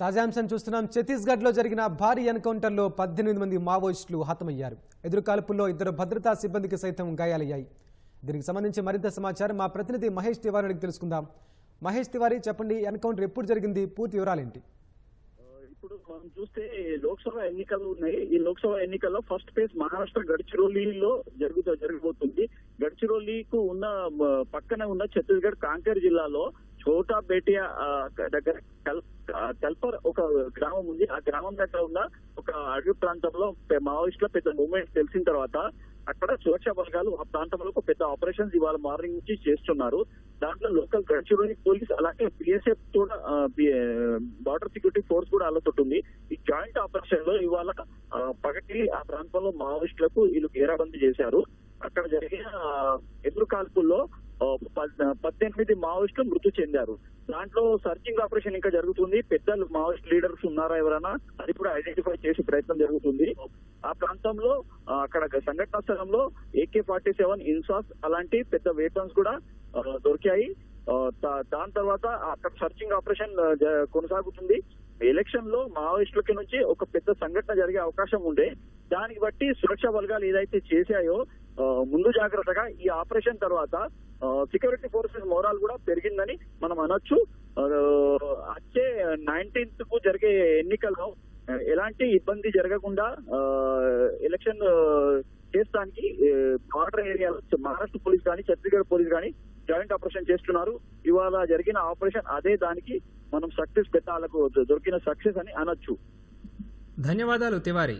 తాజాంశం చూస్తున్నాం. ఛత్తీస్గఢ్లో జరిగిన భారీ ఎన్కౌంటర్లో పద్దెనిమిది మంది మావోయిస్టులు హతమయ్యారు. ఎదురుకాల్పుల్లో ఇద్దరు భద్రతా సిబ్బందికి సైతం గాయాలయ్యాయి. దీనికి సంబంధించి మరింత సమాచారం మా ప్రతినిధి మహేష్ తివారి తెలుసుకుందాం. మహేష్ తివారి చెప్పండి ఎన్కౌంటర్ ఎప్పుడు జరిగింది? పూర్తి వివరాలేంటి? ఇప్పుడు మనం చూస్తే లోక్సభ ఎన్నికలు ఉన్నాయి. ఈ లోక్సభ ఎన్నికల్లో ఫస్ట్ ఫేజ్ మహారాష్ట్ర గడ్చిరోలీలో జరుగుతూ జరగబోతుంది గడ్చిరోలీకు ఉన్న పక్కన ఉన్న ఛత్తీస్గఢ్ కాంకేర్ జిల్లాలో చోటా బేటియా దగ్గర కల్ కల్పర్ ఒక గ్రామం ఉంది. ఆ గ్రామం దగ్గర ఉన్న ఒక అడవి ప్రాంతంలో పె- మావోయిస్టుల పెద్ద మూవ్మెంట్ తెలిసిన తర్వాత అక్కడ సురక్షా బలగాలు ఆ ప్రాంతంలో ఒక పెద్ద ఆపరేషన్స్ ఇవాళ మార్నింగ్ నుంచి చేస్తున్నారు. దాంట్లో లోకల్ గడ్చిరోలి పోలీస్ అలాగే బిఎస్ఎఫ్ కూడా బార్డర్ సెక్యూరిటీ ఫోర్స్ కూడా అలా ఉంది. ఈ జాయింట్ ఆపరేషన్లో ఇవాళ పగటి ఆ ప్రాంతంలో మావోయిస్టులకు వీళ్ళు గేరాబందీ చేశారు. అక్కడ జరిగిన ఎదురు కాల్పుల్లో పద్దెనిమిది మావోయిస్టులు మృతి చెందారు. దాంట్లో సర్చింగ్ ఆపరేషన్ ఇంకా జరుగుతుంది. పెద్దలు మావోయిస్ట్ లీడర్స్ ఉన్నారా ఎవరైనా అది కూడా ఐడెంటిఫై చేసే ప్రయత్నం జరుగుతుంది. ఆ ప్రాంతంలో అక్కడ సంఘటన స్థలంలో ఏకే ఫార్టీ సెవెన్ ఇన్సాస్ అలాంటి పెద్ద వెపన్స్ కూడా దొరికాయి. దా- దాని తర్వాత అక్కడ సర్చింగ్ ఆపరేషన్ జ- కొనసాగుతుంది. ఎలక్షన్లో మావోయిస్టులకి నుంచి ఒక పెద్ద సంఘటన జరిగే అవకాశం ఉండే. దానికి బట్టి సురక్షా బలగాలు ఏదైతే చేశాయో ముందు జాగ్రత్తగా ఈ ఆపరేషన్ తర్వాత సెక్యూరిటీ ఫోర్సెస్ మోరాల్ కూడా పెరిగిందని మనం అనొచ్చు. వచ్చే నైన్టీన్త్కు జరిగే ఎన్నికల్లో ఎలాంటి ఇబ్బంది జరగకుండా ఎలక్షన్ చేస్తానికి బార్డర్ ఏరియాలో మహారాష్ట్ర పోలీస్ కానీ ఛత్తీస్గఢ్ పోలీస్ కానీ జాయింట్ ఆపరేషన్ చేస్తున్నారు. ఇవాళ జరిగిన ఆపరేషన్ అదే దానికి మనం సక్సెస్ పెట్టాలకు దొరికిన సక్సెస్ అని అనొచ్చు. ధన్యవాదాలు తివారీ.